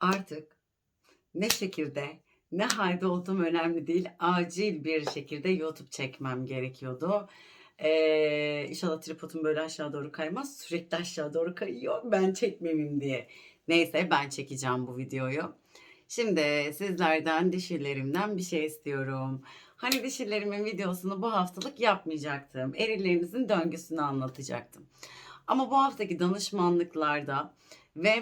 Artık ne şekilde ne halde olduğum önemli değil. Acil bir şekilde YouTube çekmem gerekiyordu. Ee, inşallah tripodum böyle aşağı doğru kaymaz. Sürekli aşağı doğru kayıyor. Ben çekmemeyim diye. Neyse ben çekeceğim bu videoyu. Şimdi sizlerden dişilerimden bir şey istiyorum. Hani dişilerimin videosunu bu haftalık yapmayacaktım. Erilerinizin döngüsünü anlatacaktım. Ama bu haftaki danışmanlıklarda ve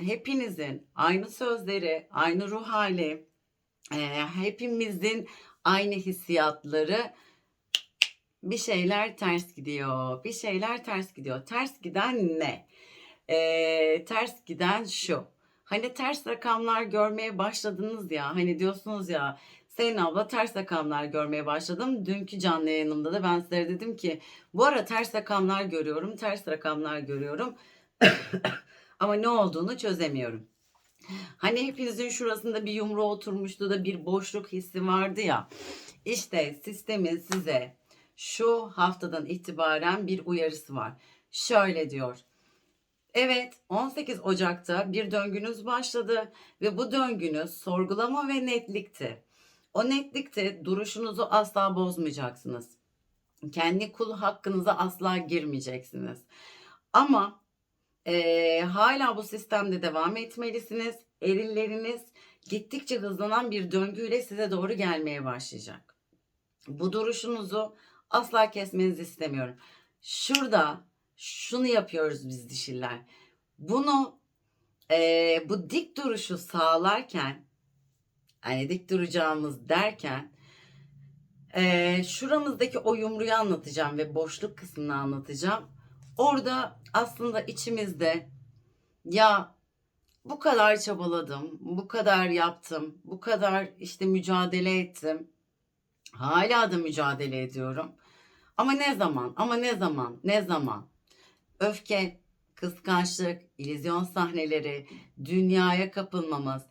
hepinizin aynı sözleri, aynı ruh hali, hepimizin aynı hissiyatları bir şeyler ters gidiyor. Bir şeyler ters gidiyor. Ters giden ne? E, ters giden şu. Hani ters rakamlar görmeye başladınız ya. Hani diyorsunuz ya Selin abla ters rakamlar görmeye başladım. Dünkü canlı yayınımda da ben sizlere dedim ki bu ara ters rakamlar görüyorum. Ters rakamlar görüyorum. Ama ne olduğunu çözemiyorum. Hani hepinizin şurasında bir yumru oturmuştu da bir boşluk hissi vardı ya. İşte sistemin size şu haftadan itibaren bir uyarısı var. Şöyle diyor. Evet 18 Ocak'ta bir döngünüz başladı ve bu döngünüz sorgulama ve netlikti. O netlikte duruşunuzu asla bozmayacaksınız. Kendi kul hakkınıza asla girmeyeceksiniz. Ama eee, hala bu sistemde devam etmelisiniz. Erilleriniz gittikçe hızlanan bir döngüyle size doğru gelmeye başlayacak. Bu duruşunuzu asla kesmenizi istemiyorum. Şurada şunu yapıyoruz biz dişiler. Bunu eee, bu dik duruşu sağlarken hani dik duracağımız derken eee, şuramızdaki o yumruyu anlatacağım ve boşluk kısmını anlatacağım. Orada aslında içimizde ya bu kadar çabaladım, bu kadar yaptım, bu kadar işte mücadele ettim. Hala da mücadele ediyorum. Ama ne zaman? Ama ne zaman? Ne zaman? Öfke, kıskançlık, illüzyon sahneleri, dünyaya kapılmamız.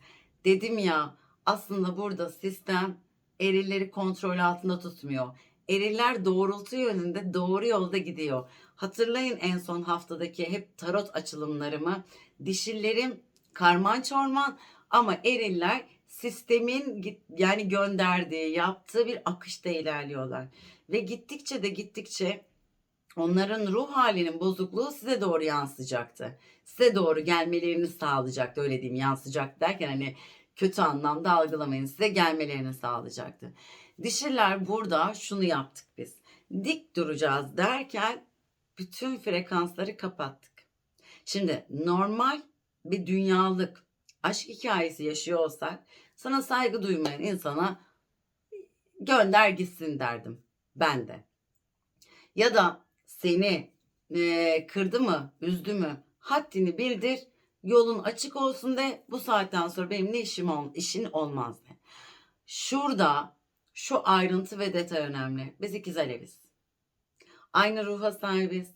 Dedim ya aslında burada sistem erilleri kontrol altında tutmuyor. Eriller doğrultu yönünde doğru yolda gidiyor. Hatırlayın en son haftadaki hep tarot açılımlarımı. Dişillerim karman çorman ama eriller sistemin yani gönderdiği, yaptığı bir akışta ilerliyorlar. Ve gittikçe de gittikçe onların ruh halinin bozukluğu size doğru yansıyacaktı. Size doğru gelmelerini sağlayacaktı. Öyle diyeyim yansıyacak derken hani kötü anlamda algılamayın. Size gelmelerini sağlayacaktı. Dişiler burada şunu yaptık biz. Dik duracağız derken bütün frekansları kapattık. Şimdi normal bir dünyalık aşk hikayesi yaşıyor olsak sana saygı duymayan insana gönder gitsin derdim ben de. Ya da seni e, kırdı mı, üzdü mü haddini bildir, yolun açık olsun de bu saatten sonra benim ne işim ol, işin olmaz de. Şurada şu ayrıntı ve detay önemli. Biz ikiz Aleviz. Aynı ruha sahibiz.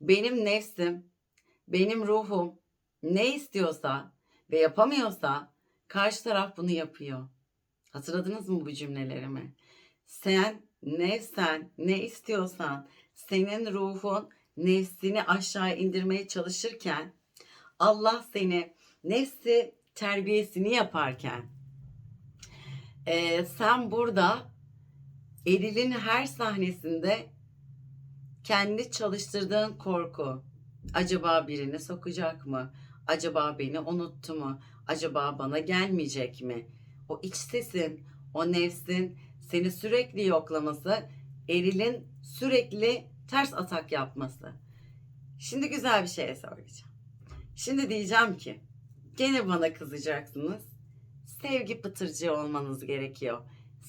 Benim nefsim, benim ruhum ne istiyorsa ve yapamıyorsa karşı taraf bunu yapıyor. Hatırladınız mı bu cümlelerimi? Sen nefsen ne istiyorsan senin ruhun nefsini aşağı indirmeye çalışırken Allah seni nefsi terbiyesini yaparken eee, sen burada Eril'in her sahnesinde kendi çalıştırdığın korku acaba birini sokacak mı? Acaba beni unuttu mu? Acaba bana gelmeyecek mi? O iç sesin, o nefsin seni sürekli yoklaması, erilin sürekli ters atak yapması. Şimdi güzel bir şey söyleyeceğim. Şimdi diyeceğim ki gene bana kızacaksınız. Sevgi pıtırcığı olmanız gerekiyor.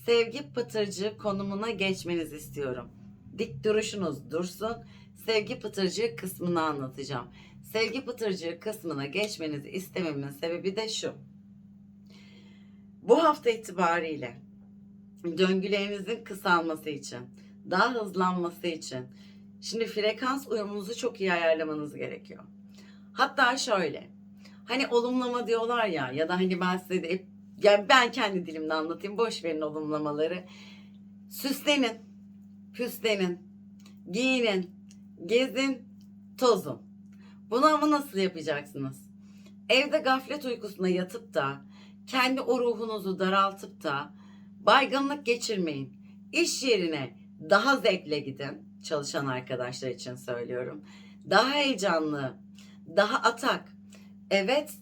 Sevgi pıtırcığı konumuna geçmenizi istiyorum. Dik duruşunuz dursun. Sevgi pıtırcığı kısmını anlatacağım. Sevgi pıtırcığı kısmına geçmenizi istememin sebebi de şu. Bu hafta itibariyle döngülerinizin kısalması için, daha hızlanması için şimdi frekans uyumunuzu çok iyi ayarlamanız gerekiyor. Hatta şöyle. Hani olumlama diyorlar ya ya da hani ben size de yani ben kendi dilimde anlatayım. Boş verin olumlamaları. Süslenin, püslenin, giyinin, gezin, tozun. Bunu ama nasıl yapacaksınız? evde gaflet uykusuna yatıp da kendi o ruhunuzu daraltıp da baygınlık geçirmeyin. İş yerine daha zevkle gidin. Çalışan arkadaşlar için söylüyorum. Daha heyecanlı, daha atak. Evet,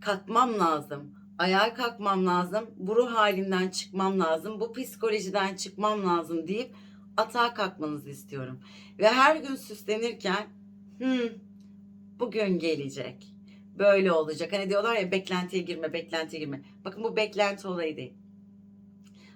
kalkmam lazım. Ayağa kalkmam lazım. Bu ruh halinden çıkmam lazım. Bu psikolojiden çıkmam lazım deyip atağa kalkmanızı istiyorum. Ve her gün süslenirken hmm, bugün gelecek. Böyle olacak. Hani diyorlar ya beklentiye girme, beklentiye girme. Bakın bu beklenti olayı değil.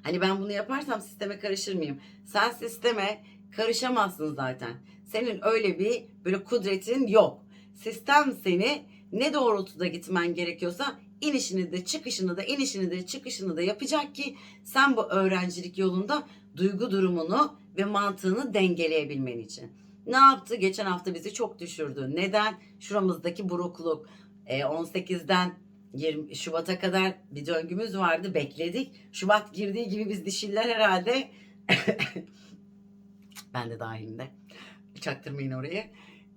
Hani ben bunu yaparsam sisteme karışır mıyım? Sen sisteme karışamazsın zaten. Senin öyle bir böyle kudretin yok. Sistem seni ne doğrultuda gitmen gerekiyorsa inişini de çıkışını da inişini de çıkışını da yapacak ki sen bu öğrencilik yolunda duygu durumunu ve mantığını dengeleyebilmen için. Ne yaptı? Geçen hafta bizi çok düşürdü. Neden? Şuramızdaki burukluk. E, 18'den 20 Şubat'a kadar bir döngümüz vardı. Bekledik. Şubat girdiği gibi biz dişiller herhalde ben de dahilinde. Çaktırmayın orayı.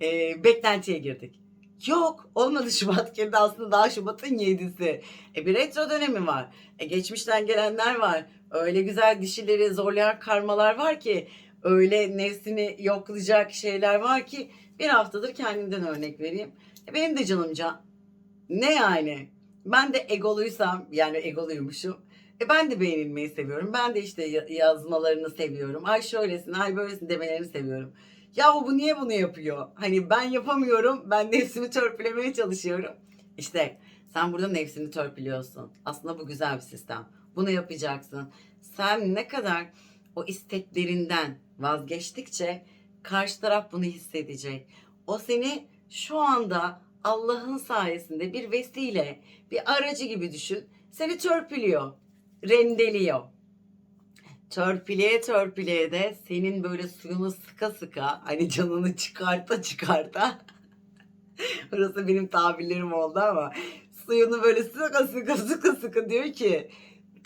E, beklentiye girdik. Yok olmadı Şubat girdi aslında daha Şubat'ın 7'si. E bir retro dönemi var. E geçmişten gelenler var. Öyle güzel dişileri zorlayan karmalar var ki öyle nefsini yoklayacak şeyler var ki bir haftadır kendimden örnek vereyim. Benim de canım can. Ne yani? Ben de egoluysam yani egoluymuşum. E ben de beğenilmeyi seviyorum. Ben de işte ya- yazmalarını seviyorum. Ay şöylesin, ay böylesin demelerini seviyorum. Ya bu niye bunu yapıyor? Hani ben yapamıyorum. Ben nefsimi törpülemeye çalışıyorum. İşte sen burada nefsini törpülüyorsun. Aslında bu güzel bir sistem. Bunu yapacaksın. Sen ne kadar o isteklerinden vazgeçtikçe karşı taraf bunu hissedecek. O seni şu anda Allah'ın sayesinde bir vesile, bir aracı gibi düşün. Seni törpülüyor, rendeliyor. Törpüleye törpüleye de senin böyle suyunu sıka sıka hani canını çıkarta çıkarta Burası benim tabirlerim oldu ama suyunu böyle sıkı sıkı sıkı sıkı diyor ki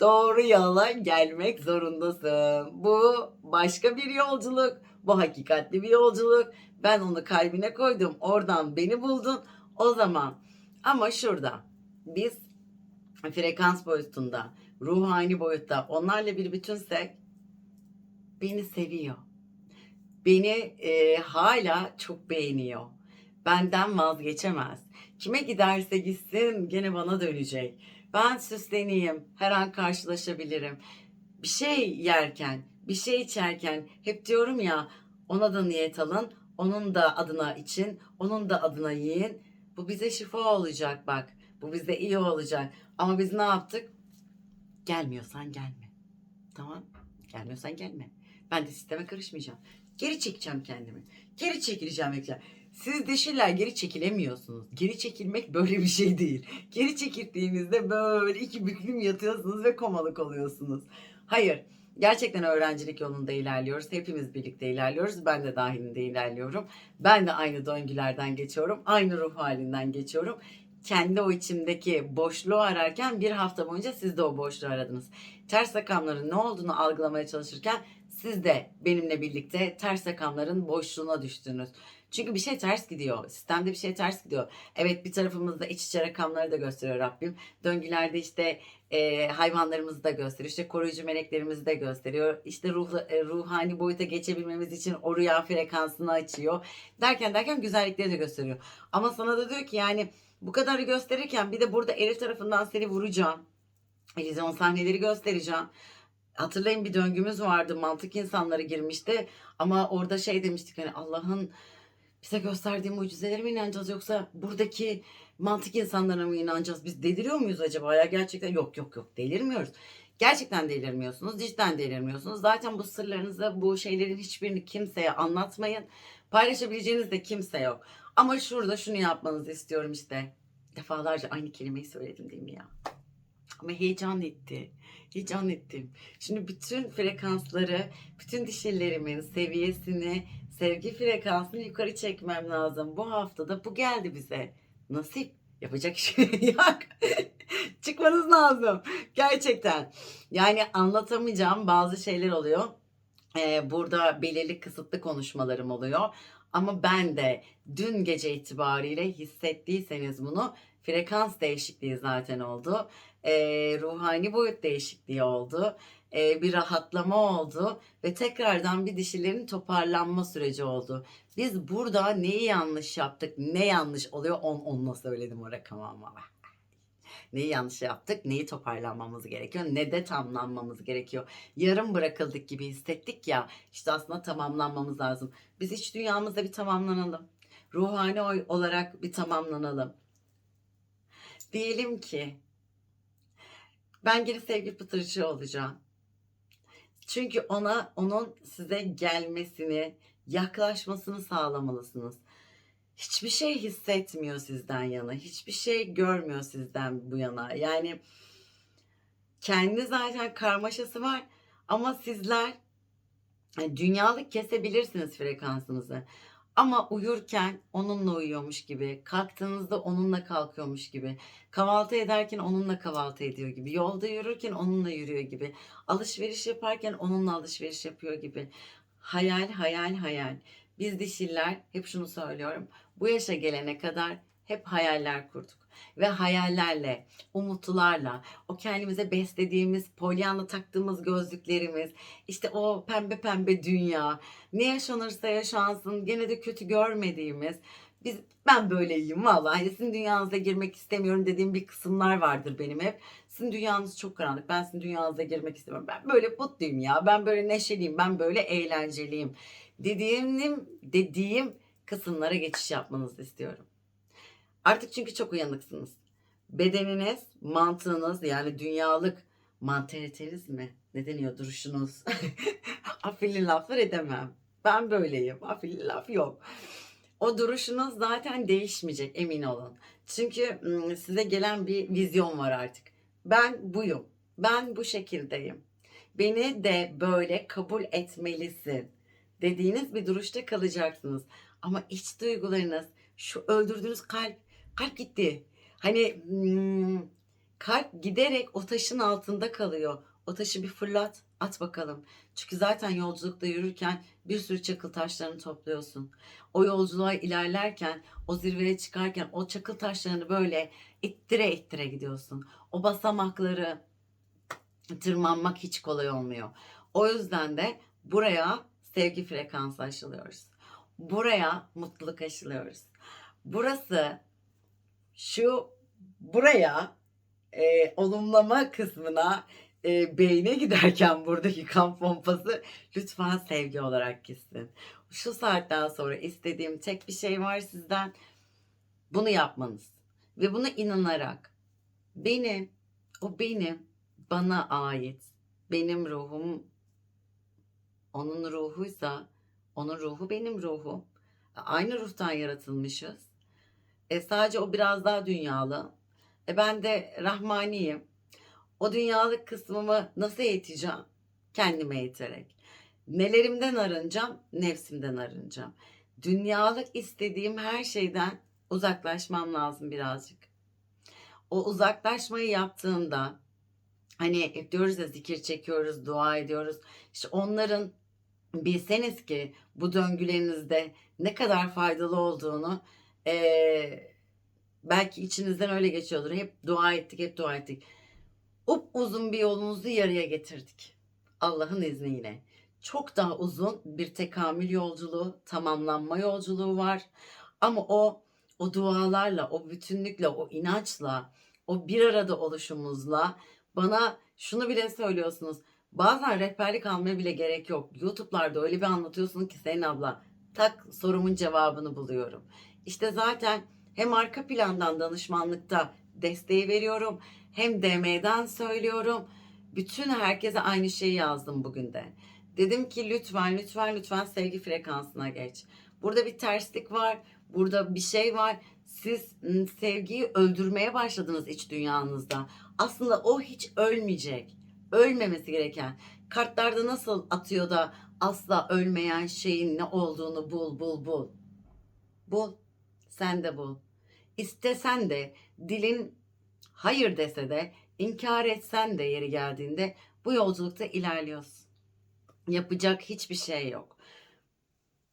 doğru yola gelmek zorundasın. Bu başka bir yolculuk. Bu hakikatli bir yolculuk. Ben onu kalbine koydum. Oradan beni buldun. O zaman ama şurada biz frekans boyutunda, ruhani boyutta onlarla bir bütünsek beni seviyor. Beni e, hala çok beğeniyor. Benden vazgeçemez. Kime giderse gitsin gene bana dönecek. Ben süsleneyim, her an karşılaşabilirim. Bir şey yerken, bir şey içerken hep diyorum ya ona da niyet alın, onun da adına için, onun da adına yiyin. Bu bize şifa olacak bak. Bu bize iyi olacak. Ama biz ne yaptık? Gelmiyorsan gelme. Tamam? Gelmiyorsan gelme. Ben de sisteme karışmayacağım. Geri çekeceğim kendimi. Geri çekileceğim bekler. Siz dişiler geri çekilemiyorsunuz. Geri çekilmek böyle bir şey değil. Geri çekildiğinizde böyle iki büklüm yatıyorsunuz ve komalık oluyorsunuz. Hayır. Gerçekten öğrencilik yolunda ilerliyoruz. Hepimiz birlikte ilerliyoruz. Ben de dahilinde ilerliyorum. Ben de aynı döngülerden geçiyorum. Aynı ruh halinden geçiyorum. Kendi o içimdeki boşluğu ararken bir hafta boyunca siz de o boşluğu aradınız. Ters rakamların ne olduğunu algılamaya çalışırken siz de benimle birlikte ters rakamların boşluğuna düştünüz. Çünkü bir şey ters gidiyor. Sistemde bir şey ters gidiyor. Evet bir tarafımızda iç içe rakamları da gösteriyor Rabbim. Döngülerde işte e, hayvanlarımızı da gösteriyor. İşte koruyucu meleklerimizi de gösteriyor. İşte ruh, e, ruhani boyuta geçebilmemiz için o rüya frekansını açıyor. Derken derken güzellikleri de gösteriyor. Ama sana da diyor ki yani bu kadarı gösterirken bir de burada Elif tarafından seni vuracağım. Elizon sahneleri göstereceğim. Hatırlayın bir döngümüz vardı. Mantık insanları girmişti. Ama orada şey demiştik hani Allah'ın bize gösterdiği mucizelere mi inanacağız yoksa buradaki mantık insanlarına mı inanacağız? Biz deliriyor muyuz acaba ya gerçekten? Yok yok yok delirmiyoruz. Gerçekten delirmiyorsunuz. Cidden delirmiyorsunuz. Zaten bu sırlarınızı, bu şeylerin hiçbirini kimseye anlatmayın. Paylaşabileceğiniz de kimse yok. Ama şurada şunu yapmanızı istiyorum işte. Defalarca aynı kelimeyi söyledim değil mi ya? Ama heyecan etti. Heyecan ettim. Şimdi bütün frekansları, bütün dişillerimin seviyesini, sevgi frekansını yukarı çekmem lazım. Bu haftada bu geldi bize. Nasip. Yapacak şey yok. Çıkmanız lazım. Gerçekten. Yani anlatamayacağım bazı şeyler oluyor. Ee, burada belirli kısıtlı konuşmalarım oluyor. Ama ben de dün gece itibariyle hissettiyseniz bunu Frekans değişikliği zaten oldu. Ee, ruhani boyut değişikliği oldu. Ee, bir rahatlama oldu ve tekrardan bir dişilerin toparlanma süreci oldu. Biz burada neyi yanlış yaptık, ne yanlış oluyor on, onunla söyledim o rakamı ama. Neyi yanlış yaptık, neyi toparlanmamız gerekiyor, ne de tamamlanmamız gerekiyor. Yarım bırakıldık gibi hissettik ya, işte aslında tamamlanmamız lazım. Biz iç dünyamızda bir tamamlanalım. Ruhani olarak bir tamamlanalım. Diyelim ki ben geri sevgi pıtırcı olacağım. Çünkü ona onun size gelmesini, yaklaşmasını sağlamalısınız. Hiçbir şey hissetmiyor sizden yana, hiçbir şey görmüyor sizden bu yana. Yani kendi zaten karmaşası var ama sizler dünyalık kesebilirsiniz frekansınızı. Ama uyurken onunla uyuyormuş gibi, kalktığınızda onunla kalkıyormuş gibi, kahvaltı ederken onunla kahvaltı ediyor gibi, yolda yürürken onunla yürüyor gibi, alışveriş yaparken onunla alışveriş yapıyor gibi. Hayal, hayal, hayal. Biz dişiller hep şunu söylüyorum. Bu yaşa gelene kadar hep hayaller kurduk. Ve hayallerle, umutlarla, o kendimize beslediğimiz, polyanla taktığımız gözlüklerimiz, işte o pembe pembe dünya, ne yaşanırsa yaşansın gene de kötü görmediğimiz biz ben böyleyim vallahi hani sizin dünyanıza girmek istemiyorum dediğim bir kısımlar vardır benim hep. Sizin dünyanız çok karanlık. Ben sizin dünyanıza girmek istemiyorum. Ben böyle mutluyum ya. Ben böyle neşeliyim. Ben böyle eğlenceliyim. Dediğim dediğim kısımlara geçiş yapmanızı istiyorum. Artık çünkü çok uyanıksınız. Bedeniniz, mantığınız yani dünyalık manteriteniz mi? Ne deniyor duruşunuz? Afilli laflar edemem. Ben böyleyim. Afilli laf yok. O duruşunuz zaten değişmeyecek emin olun. Çünkü size gelen bir vizyon var artık. Ben buyum. Ben bu şekildeyim. Beni de böyle kabul etmelisin dediğiniz bir duruşta kalacaksınız. Ama iç duygularınız, şu öldürdüğünüz kalp, kalp gitti. Hani hmm, kalp giderek o taşın altında kalıyor. O taşı bir fırlat, at bakalım. Çünkü zaten yolculukta yürürken bir sürü çakıl taşlarını topluyorsun. O yolculuğa ilerlerken, o zirveye çıkarken o çakıl taşlarını böyle ittire ittire gidiyorsun. O basamakları tırmanmak hiç kolay olmuyor. O yüzden de buraya sevgi frekansı aşılıyoruz. Buraya mutluluk aşılıyoruz. Burası şu buraya e, olumlama kısmına e, beyne giderken buradaki kan pompası lütfen sevgi olarak gitsin. Şu saatten sonra istediğim tek bir şey var sizden. Bunu yapmanız. Ve buna inanarak benim, o benim, bana ait. Benim ruhum onun ruhuysa onun ruhu benim ruhum. Aynı ruhtan yaratılmışız. E sadece o biraz daha dünyalı. E ben de rahmaniyim. O dünyalık kısmımı nasıl eğiteceğim? Kendime eğiterek. Nelerimden arınacağım? Nefsimden arınacağım. Dünyalık istediğim her şeyden uzaklaşmam lazım birazcık. O uzaklaşmayı yaptığında hani hep diyoruz ya zikir çekiyoruz, dua ediyoruz. İşte onların bilseniz ki bu döngülerinizde ne kadar faydalı olduğunu eee, belki içinizden öyle geçiyordur. Hep dua ettik, hep dua ettik. Up uzun bir yolunuzu yarıya getirdik. Allah'ın izniyle. Çok daha uzun bir tekamül yolculuğu, tamamlanma yolculuğu var. Ama o o dualarla, o bütünlükle, o inançla, o bir arada oluşumuzla bana şunu bile söylüyorsunuz. Bazen rehberlik almaya bile gerek yok. YouTube'larda öyle bir anlatıyorsun ki Sayın abla tak sorumun cevabını buluyorum. İşte zaten hem arka plandan danışmanlıkta desteği veriyorum hem DM'den söylüyorum. Bütün herkese aynı şeyi yazdım bugün de. Dedim ki lütfen lütfen lütfen sevgi frekansına geç. Burada bir terslik var. Burada bir şey var. Siz ım, sevgiyi öldürmeye başladınız iç dünyanızda. Aslında o hiç ölmeyecek. Ölmemesi gereken. Kartlarda nasıl atıyor da asla ölmeyen şeyin ne olduğunu bul bul bul. Bul. Sen de bul. İstesen de dilin hayır dese de inkar etsen de yeri geldiğinde bu yolculukta ilerliyorsun. Yapacak hiçbir şey yok.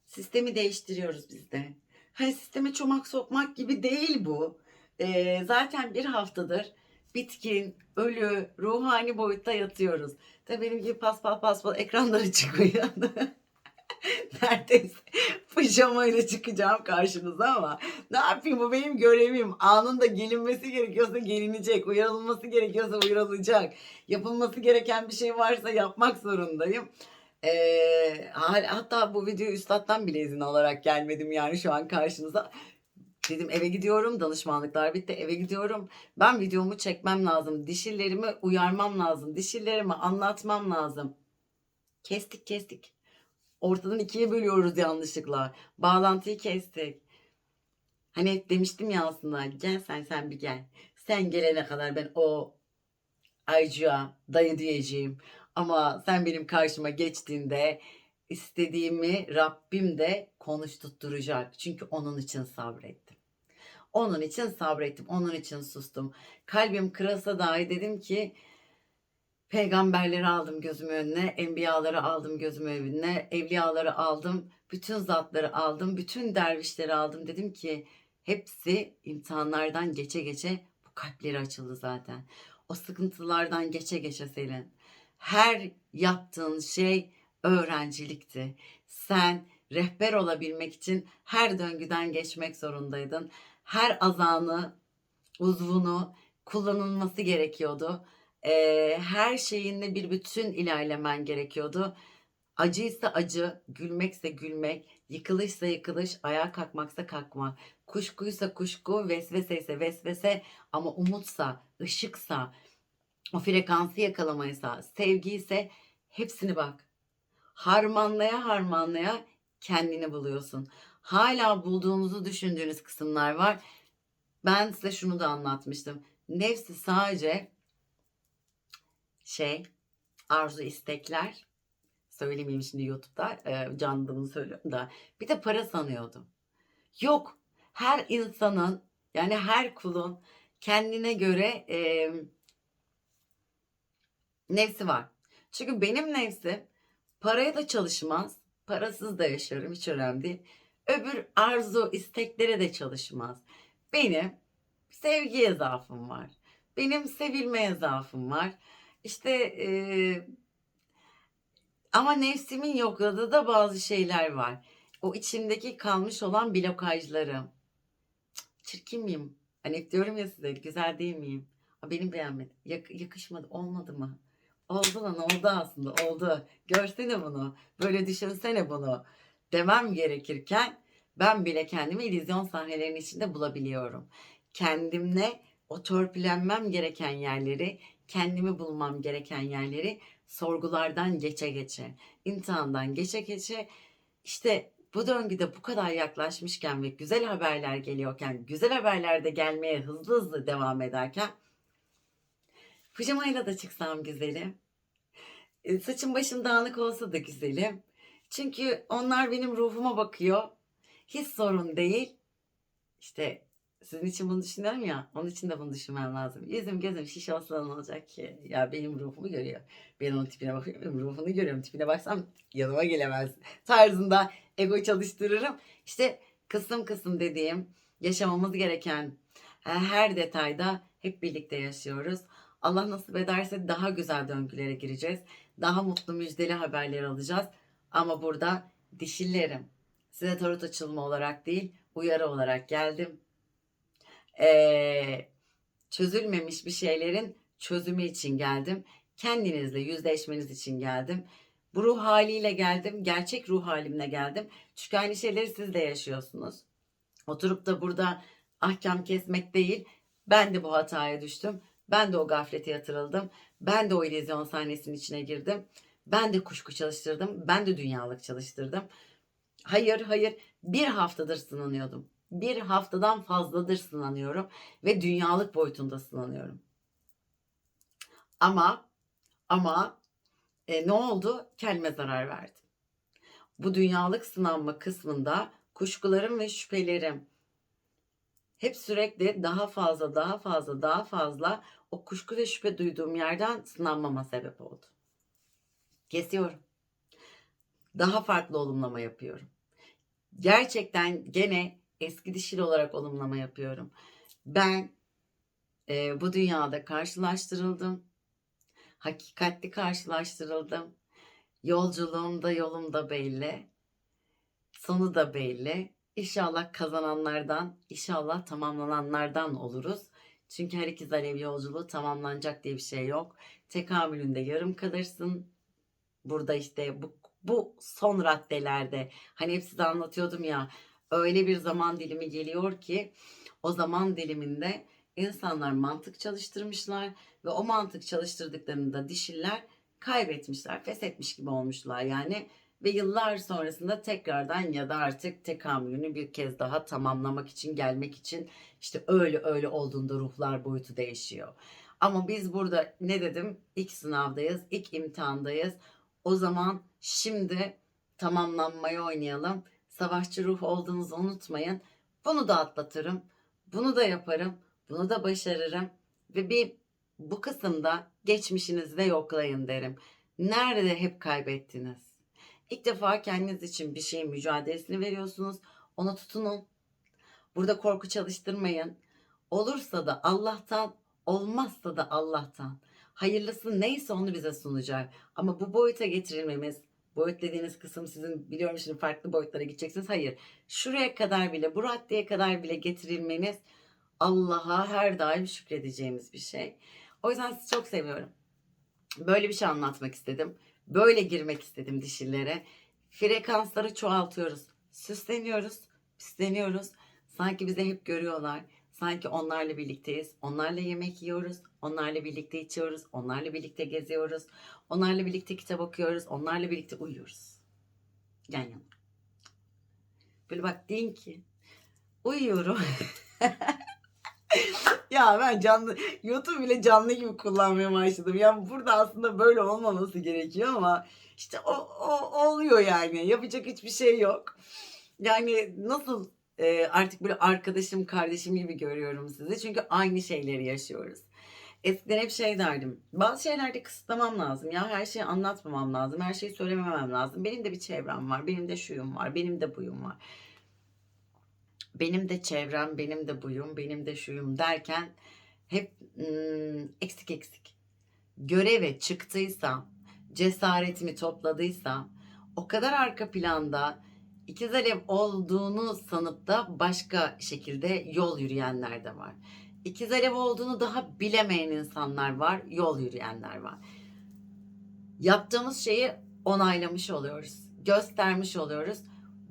Sistemi değiştiriyoruz biz de. Hani sisteme çomak sokmak gibi değil bu. Ee, zaten bir haftadır bitkin, ölü, ruhani boyutta yatıyoruz. Tabii benim gibi paspal paspal ekranları çıkıyor. Neredeyse pijamayla çıkacağım karşınıza ama ne yapayım bu benim görevim. Anında gelinmesi gerekiyorsa gelinecek, uyarılması gerekiyorsa uyarılacak. Yapılması gereken bir şey varsa yapmak zorundayım. Ee, hatta bu videoyu üstattan bile izin alarak gelmedim yani şu an karşınıza. Dedim eve gidiyorum, danışmanlıklar bitti, eve gidiyorum. Ben videomu çekmem lazım, dişillerimi uyarmam lazım, dişillerimi anlatmam lazım. Kestik kestik. Ortadan ikiye bölüyoruz yanlışlıkla. Bağlantıyı kestik. Hani demiştim ya aslında gel sen sen bir gel. Sen gelene kadar ben o Aycı'ya dayı diyeceğim. Ama sen benim karşıma geçtiğinde istediğimi Rabbim de konuşturacak. Çünkü onun için sabrettim. Onun için sabrettim. Onun için sustum. Kalbim kırılsa dahi dedim ki peygamberleri aldım gözümün önüne, enbiyaları aldım gözümün önüne, evliyaları aldım, bütün zatları aldım, bütün dervişleri aldım. Dedim ki hepsi imtihanlardan geçe geçe bu kalpleri açıldı zaten. O sıkıntılardan geçe geçe Selin. Her yaptığın şey öğrencilikti. Sen rehber olabilmek için her döngüden geçmek zorundaydın. Her azanı, uzvunu kullanılması gerekiyordu. Ee, her şeyinle bir bütün ilerlemen gerekiyordu. Acıysa acı, gülmekse gülmek, yıkılışsa yıkılış, ayağa kalkmaksa kalkmak, kuşkuysa kuşku, vesvese ise vesvese ama umutsa, ışıksa, o frekansı yakalamaysa, sevgi ise hepsini bak. Harmanlaya harmanlaya kendini buluyorsun. Hala bulduğunuzu düşündüğünüz kısımlar var. Ben size şunu da anlatmıştım. Nefsi sadece şey arzu istekler söylemeyeyim şimdi YouTube'da e, canlı bunu söylüyorum da bir de para sanıyordum. Yok her insanın yani her kulun kendine göre e, nefsi var. Çünkü benim nefsim paraya da çalışmaz, parasız da yaşarım hiç önemli değil. Öbür arzu isteklere de çalışmaz. Benim sevgiye zaafım var. Benim sevilmeye zaafım var. İşte e, ama nefsimin yokladığı da bazı şeyler var. O içimdeki kalmış olan blokajlarım. Cık, Çirkin miyim? Hani diyorum ya size güzel değil miyim? Benim beğenmedim. Yak- yakışmadı. Olmadı mı? Oldu lan oldu aslında oldu. Görsene bunu. Böyle düşünsene bunu. Demem gerekirken ben bile kendimi illüzyon sahnelerinin içinde bulabiliyorum. Kendimle o törpülenmem gereken yerleri, kendimi bulmam gereken yerleri sorgulardan geçe geçe, imtihandan geçe geçe işte bu döngüde bu kadar yaklaşmışken ve güzel haberler geliyorken, güzel haberler de gelmeye hızlı hızlı devam ederken pijamayla da çıksam güzelim. E, Saçım başım dağınık olsa da güzelim. Çünkü onlar benim ruhuma bakıyor. Hiç sorun değil. İşte sizin için bunu düşünüyorum ya. Onun için de bunu düşünmem lazım. Yüzüm gözüm şiş olsa ne olacak ki? Ya benim ruhumu görüyor. Ben onun tipine bakıyorum. Ruhunu görüyorum. Tipine baksam yanıma gelemez. Tarzında ego çalıştırırım. İşte kısım kısım dediğim yaşamamız gereken e, her detayda hep birlikte yaşıyoruz. Allah nasip ederse daha güzel döngülere gireceğiz. Daha mutlu müjdeli haberler alacağız. Ama burada dişillerim. Size tarot açılımı olarak değil, uyarı olarak geldim. Ee, çözülmemiş bir şeylerin çözümü için geldim. Kendinizle yüzleşmeniz için geldim. Bu ruh haliyle geldim. Gerçek ruh halimle geldim. Çünkü aynı şeyleri siz de yaşıyorsunuz. Oturup da burada ahkam kesmek değil. Ben de bu hataya düştüm. Ben de o gaflete yatırıldım. Ben de o illüzyon sahnesinin içine girdim. Ben de kuşku çalıştırdım. Ben de dünyalık çalıştırdım. Hayır hayır bir haftadır sınanıyordum. Bir haftadan fazladır sınanıyorum ve dünyalık boyutunda sınanıyorum. Ama ama e, ne oldu? Kendime zarar verdim. Bu dünyalık sınanma kısmında kuşkularım ve şüphelerim hep sürekli daha fazla daha fazla daha fazla o kuşku ve şüphe duyduğum yerden sınanmama sebep oldu. Kesiyorum. Daha farklı olumlama yapıyorum. Gerçekten gene eski dişil olarak olumlama yapıyorum. Ben e, bu dünyada karşılaştırıldım. Hakikatli karşılaştırıldım. Yolculuğum da yolum da belli. Sonu da belli. İnşallah kazananlardan, inşallah tamamlananlardan oluruz. Çünkü her ikiz alev yolculuğu tamamlanacak diye bir şey yok. Tekamülünde yarım kalırsın. Burada işte bu, bu son raddelerde hani hep size anlatıyordum ya öyle bir zaman dilimi geliyor ki o zaman diliminde insanlar mantık çalıştırmışlar ve o mantık çalıştırdıklarında dişiller kaybetmişler, feshetmiş gibi olmuşlar yani ve yıllar sonrasında tekrardan ya da artık tekamülünü bir kez daha tamamlamak için gelmek için işte öyle öyle olduğunda ruhlar boyutu değişiyor. Ama biz burada ne dedim? İlk sınavdayız, ilk imtihandayız. O zaman şimdi tamamlanmayı oynayalım. Savaşçı ruh olduğunuzu unutmayın. Bunu da atlatırım. Bunu da yaparım. Bunu da başarırım. Ve bir bu kısımda geçmişinizi de yoklayın derim. Nerede hep kaybettiniz? İlk defa kendiniz için bir şeyin mücadelesini veriyorsunuz. Ona tutunun. Burada korku çalıştırmayın. Olursa da Allah'tan, olmazsa da Allah'tan. Hayırlısı neyse onu bize sunacak. Ama bu boyuta getirilmemiz, boyut dediğiniz kısım sizin biliyorum şimdi farklı boyutlara gideceksiniz. Hayır. Şuraya kadar bile, bu raddeye kadar bile getirilmeniz Allah'a her daim şükredeceğimiz bir şey. O yüzden sizi çok seviyorum. Böyle bir şey anlatmak istedim. Böyle girmek istedim dişillere. Frekansları çoğaltıyoruz. Süsleniyoruz, pisleniyoruz. Sanki bizi hep görüyorlar. Sanki onlarla birlikteyiz. Onlarla yemek yiyoruz. Onlarla birlikte içiyoruz. Onlarla birlikte geziyoruz. Onlarla birlikte kitap okuyoruz. Onlarla birlikte uyuyoruz. Yan yana. Böyle bak deyin ki uyuyorum. ya ben canlı YouTube bile canlı gibi kullanmaya başladım. Ya burada aslında böyle olmaması gerekiyor ama işte o, o oluyor yani. Yapacak hiçbir şey yok. Yani nasıl e, artık böyle arkadaşım, kardeşim gibi görüyorum sizi. Çünkü aynı şeyleri yaşıyoruz. Eskiden hep şey derdim. Bazı şeylerde kısıtlamam lazım. Ya her şeyi anlatmamam lazım. Her şeyi söylememem lazım. Benim de bir çevrem var. Benim de şuyum var. Benim de buyum var. Benim de çevrem, benim de buyum, benim de şuyum derken hep ım, eksik eksik. Göreve çıktıysam, cesaretimi topladıysam, o kadar arka planda ikiz alev olduğunu sanıp da başka şekilde yol yürüyenler de var. İkiz alev olduğunu daha bilemeyen insanlar var, yol yürüyenler var. Yaptığımız şeyi onaylamış oluyoruz, göstermiş oluyoruz.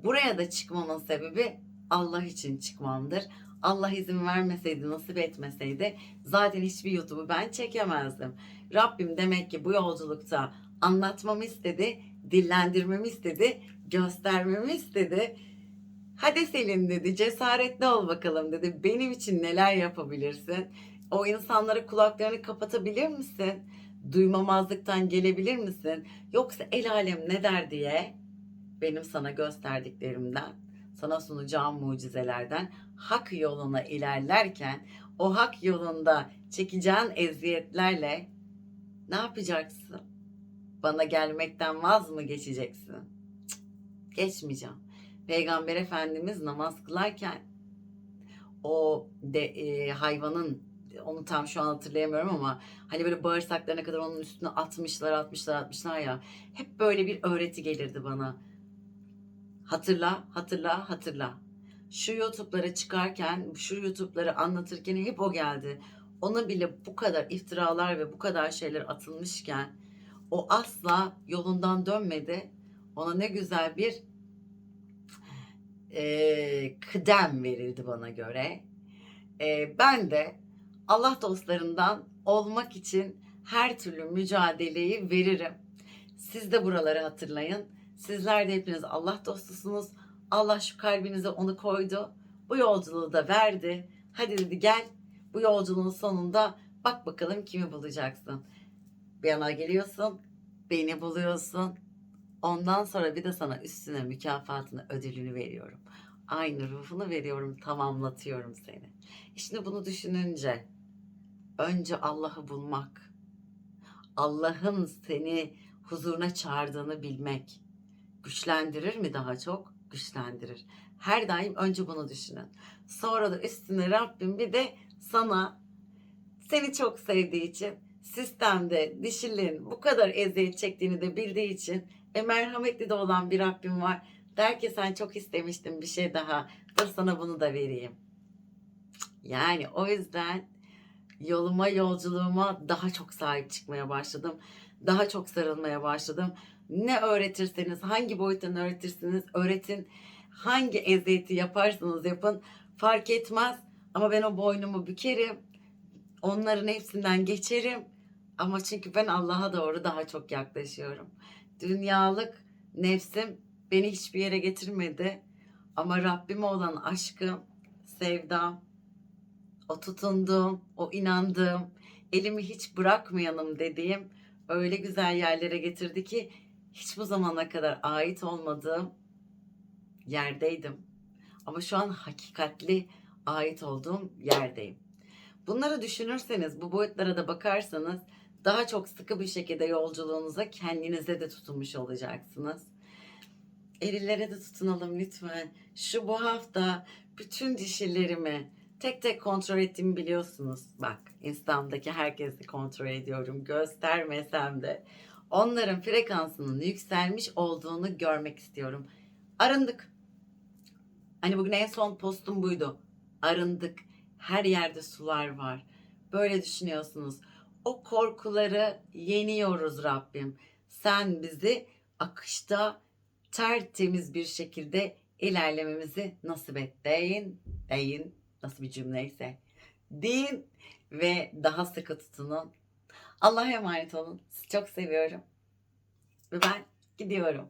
Buraya da çıkmamın sebebi Allah için çıkmamdır. Allah izin vermeseydi, nasip etmeseydi zaten hiçbir YouTube'u ben çekemezdim. Rabbim demek ki bu yolculukta anlatmamı istedi, dillendirmemi istedi, göstermemi istedi. Hadi Selin dedi, cesaretli ol bakalım dedi. Benim için neler yapabilirsin? O insanlara kulaklarını kapatabilir misin? Duymamazlıktan gelebilir misin? Yoksa el alem ne der diye benim sana gösterdiklerimden, sana sunacağım mucizelerden hak yoluna ilerlerken o hak yolunda çekeceğin eziyetlerle ne yapacaksın? Bana gelmekten vaz mı geçeceksin? Cık, geçmeyeceğim. Peygamber Efendimiz namaz kılarken o de, e, hayvanın onu tam şu an hatırlayamıyorum ama hani böyle bağırsaklarına kadar onun üstüne atmışlar atmışlar atmışlar ya hep böyle bir öğreti gelirdi bana. Hatırla, hatırla, hatırla. Şu YouTube'lara çıkarken, şu YouTube'ları anlatırken hep o geldi. Ona bile bu kadar iftiralar ve bu kadar şeyler atılmışken o asla yolundan dönmedi. Ona ne güzel bir e, kıdem verildi bana göre. E, ben de Allah dostlarından olmak için her türlü mücadeleyi veririm. Siz de buraları hatırlayın. Sizler de hepiniz Allah dostusunuz. Allah şu kalbinize onu koydu. Bu yolculuğu da verdi. Hadi dedi gel. Bu yolculuğun sonunda bak bakalım kimi bulacaksın. Bir yana geliyorsun. Beni buluyorsun. Ondan sonra bir de sana üstüne mükafatını, ödülünü veriyorum. Aynı ruhunu veriyorum, tamamlatıyorum seni. İşte bunu düşününce önce Allah'ı bulmak, Allah'ın seni huzuruna çağırdığını bilmek güçlendirir mi daha çok? Güçlendirir. Her daim önce bunu düşünün. Sonra da üstüne Rabbim bir de sana seni çok sevdiği için sistemde dişilerin bu kadar eziyet çektiğini de bildiği için ve merhametli de olan bir Rabbim var. Der ki sen çok istemiştin bir şey daha. Dur sana bunu da vereyim. Yani o yüzden yoluma yolculuğuma daha çok sahip çıkmaya başladım. Daha çok sarılmaya başladım. Ne öğretirseniz, hangi boyuttan öğretirsiniz, öğretin. Hangi eziyeti yaparsanız yapın fark etmez. Ama ben o boynumu bükerim. Onların hepsinden geçerim. Ama çünkü ben Allah'a doğru daha çok yaklaşıyorum. Dünyalık nefsim beni hiçbir yere getirmedi. Ama Rabbime olan aşkım, sevdam, o tutunduğum, o inandığım, elimi hiç bırakmayanım dediğim öyle güzel yerlere getirdi ki hiç bu zamana kadar ait olmadığım yerdeydim. Ama şu an hakikatli ait olduğum yerdeyim. Bunları düşünürseniz, bu boyutlara da bakarsanız daha çok sıkı bir şekilde yolculuğunuza kendinize de tutunmuş olacaksınız. Erillere de tutunalım lütfen. Şu bu hafta bütün dişilerimi tek tek kontrol ettiğimi biliyorsunuz. Bak Instagram'daki herkesi kontrol ediyorum. Göstermesem de. Onların frekansının yükselmiş olduğunu görmek istiyorum. Arındık. Hani bugün en son postum buydu. Arındık. Her yerde sular var. Böyle düşünüyorsunuz. O korkuları yeniyoruz Rabbim. Sen bizi akışta tertemiz bir şekilde ilerlememizi nasip et. Deyin, deyin. Nasıl bir cümleyse. Deyin ve daha sıkı tutunun. Allah'a emanet olun. Sizi çok seviyorum. Ve ben gidiyorum.